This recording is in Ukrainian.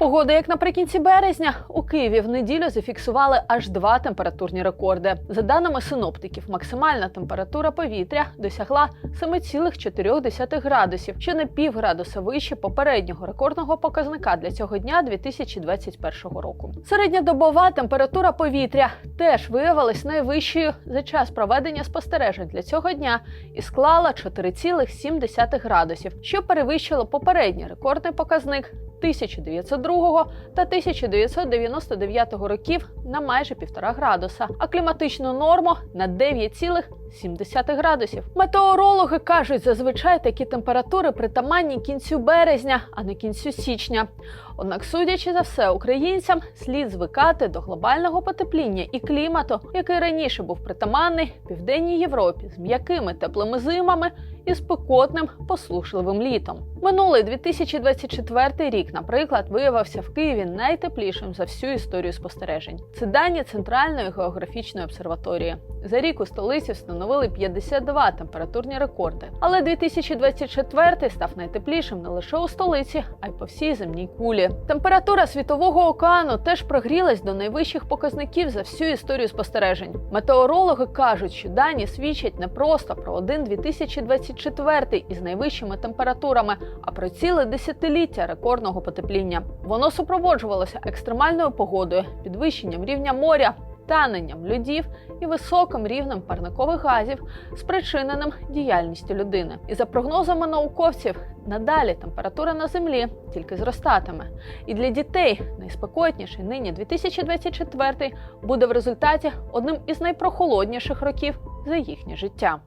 Погода, як наприкінці березня, у Києві в неділю зафіксували аж два температурні рекорди. За даними синоптиків, максимальна температура повітря досягла 7,4 градусів, що на півградуса вище попереднього рекордного показника для цього дня 2021 року. Середньодобова температура повітря теж виявилась найвищою за час проведення спостережень для цього дня і склала 4,7 градусів, що перевищило попередній рекордний показник 1902 та 1999 років на майже півтора градуса, а кліматичну норму на 9,7 градусів. Метеорологи кажуть, зазвичай такі температури притаманні кінцю березня, а не кінцю січня. Однак, судячи за все, українцям слід звикати до глобального потепління і клімату, який раніше був притаманний південній Європі з м'якими теплими зимами і спекотним послушливим літом. Минулий 2024 рік, наприклад, виявився в Києві найтеплішим за всю історію спостережень. Це дані Центральної географічної обсерваторії. За рік у столиці встановили 52 температурні рекорди. Але 2024 став найтеплішим не лише у столиці, а й по всій земній кулі. Температура світового океану теж прогрілась до найвищих показників за всю історію спостережень. Метеорологи кажуть, що дані свідчать не просто про один 2024 із найвищими температурами, а про ціле десятиліття рекордного потепління. Воно супроводжувалося екстремальною погодою, підвищенням рівня моря, таненням льодів і високим рівнем парникових газів, спричиненим діяльністю людини. І за прогнозами науковців, надалі температура на землі тільки зростатиме. І для дітей найспекотніший нині 2024 буде в результаті одним із найпрохолодніших років за їхнє життя.